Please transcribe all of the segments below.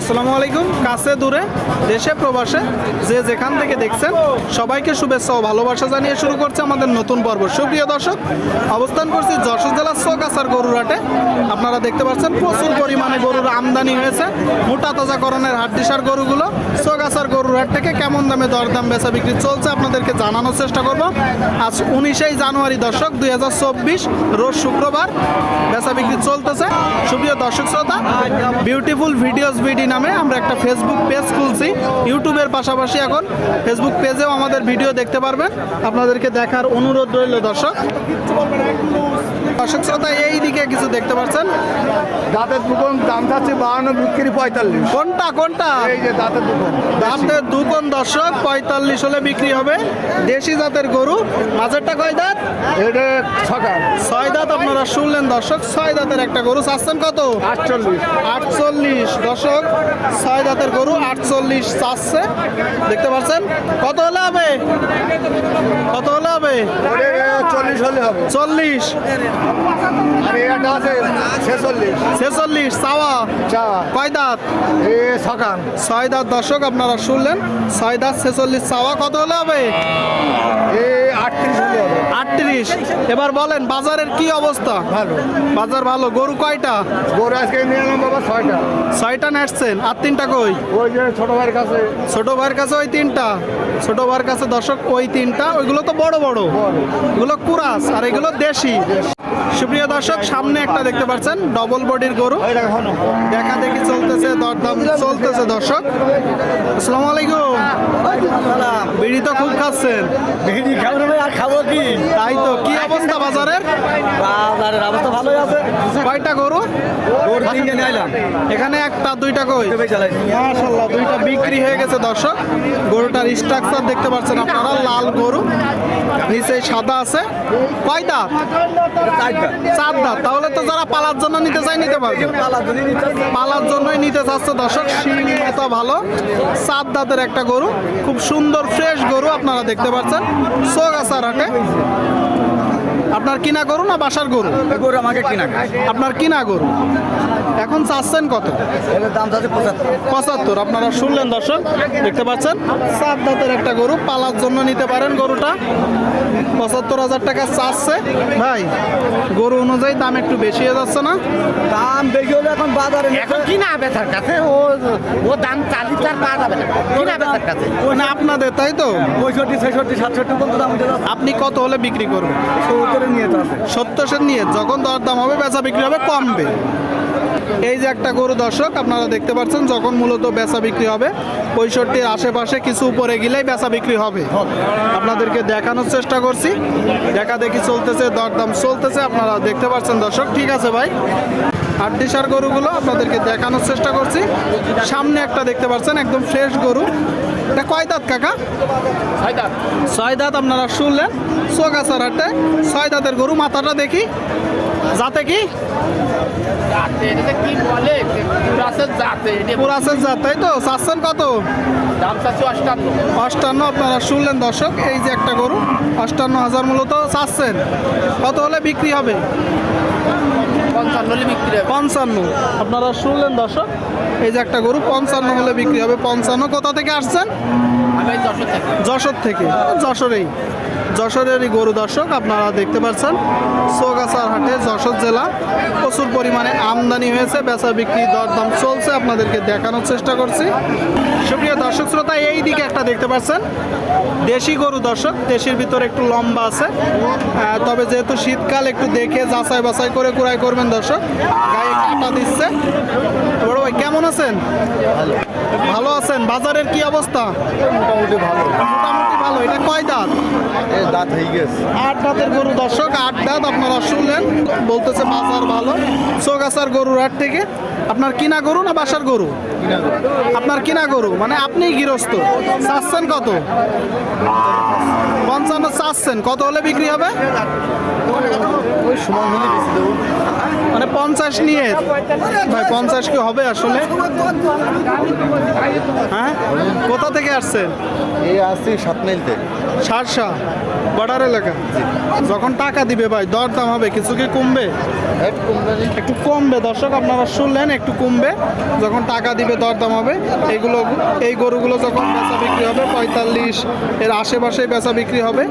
আসসালামু আলাইকুম। কাছে, দূরে, দেশে, প্রবাসে, যে যেখান থেকে দেখছেন, সবাইকে শুভেচ্ছা ও ভালোবাসা জানিয়ে শুরু করছে আমাদের নতুন পর্ব। সুপ্রিয় দর্শক, অবস্থান করছি যশোর জেলার চৌকাছার গরুরাটে আপনারা দেখতে পাচ্ছেন, প্রচুর পরিমাণে গরুর আমদানি হয়েছে। মোটা তাজাকরণের হাড্ডিসার গরুগুলো চৌকাছার গরুরহাট থেকে কেমন দামে দরদাম বেচা বিক্রি চলছে আপনাদেরকে জানানোর চেষ্টা করব। আজ উনিশেই জানুয়ারি দর্শক, দুই হাজার চব্বিশ রোজ শুক্রবার বেচা বিক্রি চলতেছে। সুপ্রিয় দর্শক শ্রোতা বিউটিফুল ভিডিওস বিডি নামে আমরা একটা ফেসবুক পেজ খুলছি। ইউটিউবের পাশাপাশি এখন ফেসবুক পেজেও আমাদের ভিডিও দেখতে পারবেন। আপনাদেরকে দেখার অনুরোধ রইল দর্শক। দর্শক শ্রোতা এই দিকে কিছু দেখতে পাচ্ছেন? দাঁতের দুকন দাম যাচ্ছে বাহান্ন বিক্রি পঁয়তাল্লিশ। কোনটা কোনটা? এই যে দাঁতের দুকন দাঁতের দুকোন দর্শক পঁয়তাল্লিশ হলে বিক্রি হবে। দেশি জাতের গরু মাঝেরটা কয় দাঁত? এটা সকাল ছয় দাঁত আপনারা শুনলেন দর্শক ছয় দাঁতের একটা গরু চাচ্ছেন কত? আটচল্লিশ। আটচল্লিশ। দশক ছয় দাঁতের গরু আটচল্লিশ চাচ্ছে। দেখতে পাচ্ছেন? কত হলে হবে? কত হলে হবে? চল্লিশ হলে হবে। চল্লিশ। ছেচল্লিশ। চাওয়া। কয় দাঁত? ছয় দাঁত দর্শক আপনারা শুনলেন। ছয় দাঁত ছেচল্লিশ চাওয়া। কত হলে হবে? আটত্রিশ এবার বলেন বাজারের কি অবস্থা? ভালো। বাজার ভালো। গরু কয়টা? গরু আজকে নিয়ে এলাম বাবা ছয়টা। ছয়টা নেটছেন আর তিনটা কই? ওই যে ছোট ভাইয়ের কাছে। ছোট ভাইয়ের কাছে ওই তিনটা। ছোট ভাইয়ের কাছে দর্শক ওই তিনটা। ওইগুলো তো বড় বড়। এগুলো কুরাস আর এগুলো দেশি। সুপ্রিয় দর্শক সামনে একটা দেখতে পাচ্ছেন ডবল বডির গরু। দেখা দেখি চলতেছে দরদাম চলতেছে দর্শক। আসসালামু আলাইকুম। বিড়ি তো খুব খাচ্ছেন। ভিড়ি খাব আর খাব কি? তাই তো কি অবস্থা বাজারের? বাজারের অবস্থা ভালোই আছে কয়টা গরু ওর তিনটে নিয়ে আইলাম এখানে একটা, দুইটা কই? মাশাল্লাহ দুইটা বিক্রি হয়ে গেছে, দর্শক। গরুটার স্ট্রাকচার দেখতে পাচ্ছেন আপনারা, লাল গরু। নিচে সাদা আছে। কয় দাঁত? চার দাঁত। তাহলে তো যারা পালার জন্য নিতে চায়, নিতে পারবে। পালার জন্যই নিতে চাচ্ছে, দর্শক। এত ভালো। চার দাঁতের একটা গরু। খুব সুন্দর ফ্রেশ গরু আপনারা দেখতে পাচ্ছেন। সোগাছার হাটে। আপনার কিনা গরু না বাসার গরু? গরু আমাকে কিনা আপনার কিনা গরু। এখন চাচ্ছেন কত? দাম যাচ্ছে পঁচাত্তর। আপনারা শুনলেন দর্শক দেখতে পাচ্ছেন? সাত দাঁতের একটা গরু পালার জন্য নিতে পারেন গরুটা। পঁচাত্তর হাজার টাকা চাচ্ছে। ভাই গরু অনুযায়ী দাম একটু বেশি হয়ে যাচ্ছে না? দাম বেশি হলে এখন বাজারে এখন কিনা বেচার কাছে? ও ও দাম চালিশ আর পাওয়া যাবে না। কিনা বেচার কাছে? মানে আপনাদের তাই তো? পঁয়ষট্টি ছেষট্টি সাতষট্টি পর্যন্ত দাম আপনি কত হলে বিক্রি করবেন? সত্তরে নিয়ে যখন দরদাম হবে, বেচা বিক্রি হবে, কমবে। এই যে একটা গরু দর্শক, আপনারা দেখতে পাচ্ছেন, যখন মূলত বেচা বিক্রি হবে, পঁয়ষট্টির আশেপাশে কিছু উপরে গেলেই বেচা বিক্রি হবে। আপনাদেরকে দেখানোর চেষ্টা করছি। দেখা দেখি চলতেছে, দরদাম চলতেছে, আপনারা দেখতে পাচ্ছেন দর্শক। ঠিক আছে ভাই। আটডিসার গরুগুলো আপনাদেরকে দেখানোর চেষ্টা করছি। সামনে একটা দেখতে পাচ্ছেন, একদম ফ্রেশ গরু। এটা কয় দাঁত কাকা? ছয় দাঁত। আপনারা শুনলেন। সোগাছার হাটে ছয় দাঁতের গরু মাথাটা দেখি। যাতে কি? পুরাসের জাতে তাই তো? চাচ্ছেন কত? অষ্টান্ন আপনারা শুনলেন দর্শক এই যে একটা গরু অষ্টান্ন হাজার মূলত চাচ্ছেন। কত হলে বিক্রি হবে? পঞ্চান্ন হলে বিক্রি হবে। পঞ্চান্ন। আপনারা শুনলেন দর্শক এই যে একটা গরু পঞ্চান্ন হলে বিক্রি হবে। পঞ্চান্ন কোথা থেকে আসছেন? দশ থেকে। যশোর থেকে। যশোরেই। যশোরেরই গরু দর্শক আপনারা দেখতে পাচ্ছেন সোগাছার হাটে যশোর জেলা প্রচুর পরিমাণে আমদানি হয়েছে বেচা বিক্রি দরদাম চলছে আপনাদেরকে দেখানোর চেষ্টা করছি। সুপ্রিয় দর্শক শ্রোতা এই দিকে একটা দেখতে পাচ্ছেন দেশি গরু দর্শক দেশির ভিতরে একটু লম্বা আছে তবে যেহেতু শীতকাল একটু দেখে যাচাই বাছাই করে কুড়াই করবেন দর্শক গায়ে কাটা দিচ্ছে। বড় ভাই কেমন আছেন? ভালো আছেন? বাজারের কি অবস্থা? মোটামুটি ভালো। মোটামুটি ভালো। এটা কয় দাঁত? দাঁত হয়ে গেছে। আট দাঁতের গরু। দর্শক আট দাঁত আপনারা শুনলেন বলতেছে বাজার ভালো। চৌগাছার গরুর হাট থেকে। আপনার কিনা গরু না বাসার গরু? আপনার কিনা গরু মানে আপনিই গৃহস্থ। চাচ্ছেন কত? পঞ্চান্ন চাচ্ছেন। কত হলে বিক্রি হবে? মানে পঞ্চাশ নিয়ে। ভাই পঞ্চাশ কি হবে আসলে? হ্যাঁ? কোথা থেকে আসছেন? এই আসছি সাত মাইল থেকে। সারসা, বর্ডার এলাকা। যখন টাকা দিবে ভাই, দরদাম হবে, কিছু কি কমবে? একটু কমবে। দর্শক, আপনারা শুনলেন, একটু কমবে। যখন টাকা দিবে, দরদাম হবে। এগুলো এই গরুগুলো যখন বেচা বিক্রি হবে, পঁয়তাল্লিশ, এর আশেপাশে বেচা বিক্রি হবে।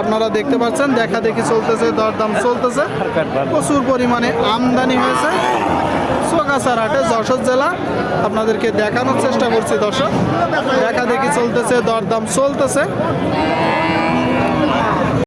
আপনারা দেখতে পাচ্ছেন, দেখা দেখি চলতেছে, দরদাম চলতেছে। প্রচুর পরিমাণে আমদানি হয়েছে। সোগাছার হাটে যশোর জেলা আপনাদেরকে দেখানোর চেষ্টা করছি দর্শক। দেখা দেখি চলতেছে দরদাম চলতেছে।